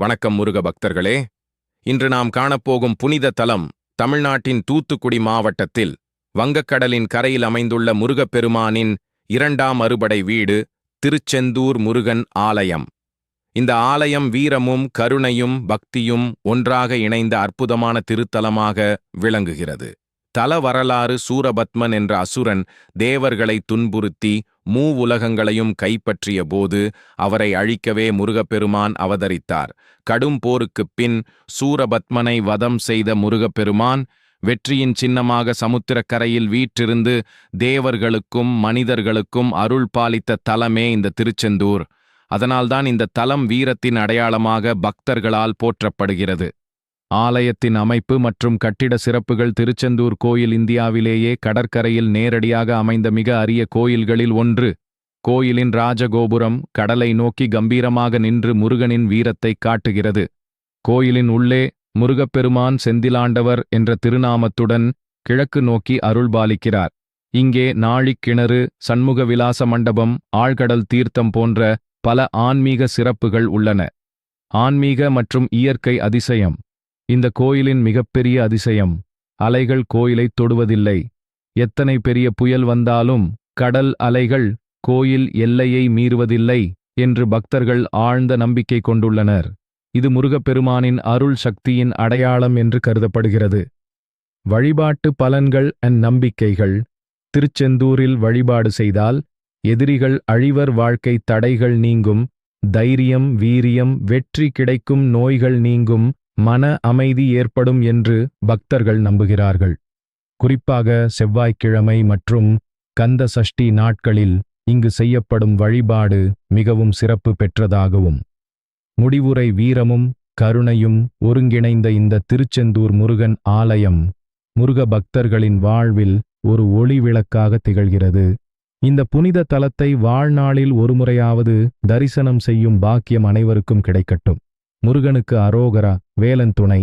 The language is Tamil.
வணக்கம் முருக பக்தர்களே. இன்று நாம் காணப்போகும் புனித தலம் தமிழ்நாட்டின் தூத்துக்குடி மாவட்டத்தில் வங்கக்கடலின் கரையில் அமைந்துள்ள முருகப்பெருமானின் இரண்டாம் அறுபடை வீடு திருச்செந்தூர் முருகன் ஆலயம். இந்த ஆலயம் வீரமும் கருணையும் பக்தியும் ஒன்றாக இணைந்த அற்புதமான திருத்தலமாக விளங்குகிறது. தல வரலாறு சூரபத்மன் என்ற அசுரன் தேவர்களை துன்புறுத்தி மூ உலகங்களையும் கைப்பற்றிய போது அவரை அழிக்கவே முருகப்பெருமான் அவதரித்தார். கடும் போருக்குப் பின் சூரபத்மனை வதம் செய்த முருகப்பெருமான் வெற்றியின் சின்னமாக சமுத்திரக்கரையில் வீற்றிருந்து தேவர்களுக்கும் மனிதர்களுக்கும் அருள் பாலித்த தலமே இந்த திருச்செந்தூர். அதனால்தான் இந்த தலம் வீரத்தின் அடையாளமாக பக்தர்களால் போற்றப்படுகிறது. ஆலயத்தின் அமைப்பு மற்றும் கட்டிட சிறப்புகள் திருச்செந்தூர் கோயில் இந்தியாவிலேயே கடற்கரையில் நேரடியாக அமைந்த மிக அரிய கோயில்களில் ஒன்று. கோயிலின் ராஜகோபுரம் கடலை நோக்கி கம்பீரமாக நின்று முருகனின் வீரத்தை காட்டுகிறது. கோயிலின் உள்ளே முருகப்பெருமான் செந்திலாண்டவர் என்ற திருநாமத்துடன் கிழக்கு நோக்கி அருள்பாலிக்கிறார். இங்கே நாழிக் கிணறு சண்முக விலாச மண்டபம் ஆழ்கடல் தீர்த்தம் போன்ற பல ஆன்மீக சிறப்புகள் உள்ளன. ஆன்மீக மற்றும் இயற்கை அதிசயம். இந்த கோயிலின் மிகப்பெரிய அதிசயம். அலைகள் கோயிலைத் தொடுவதில்லை. எத்தனை பெரிய புயல் வந்தாலும் கடல் அலைகள் கோயில் எல்லையை மீறுவதில்லை என்று பக்தர்கள் ஆழ்ந்த நம்பிக்கை கொண்டுள்ளனர். இது முருகப்பெருமானின் அருள் சக்தியின் அடையாளம் என்று கருதப்படுகிறது. வழிபாட்டு பலன்கள் அந் நம்பிக்கைகள். திருச்செந்தூரில் வழிபாடு செய்தால் எதிரிகள் அழிவர் வாழ்க்கை தடைகள் நீங்கும். தைரியம் வீரியம் வெற்றி கிடைக்கும் நோய்கள் நீங்கும். மன அமைதி ஏற்படும் என்று பக்தர்கள் நம்புகிறார்கள். குறிப்பாக செவ்வாய்க்கிழமை மற்றும் கந்த சஷ்டி நாட்களில் இங்கு செய்யப்படும் வழிபாடு மிகவும் சிறப்பு பெற்றதாகவும் முடிவுரை வீரமும் கருணையும் ஒருங்கிணைந்த இந்த திருச்செந்தூர் முருகன் ஆலயம் முருக பக்தர்களின் வாழ்வில் ஒரு ஒளி விளக்காக திகழ்கிறது. இந்த புனித தலத்தை வாழ்நாளில் ஒருமுறையாவது தரிசனம் செய்யும் பாக்கியம் அனைவருக்கும் கிடைக்கட்டும். முருகனுக்கு அரோகரா வேலன் துணை.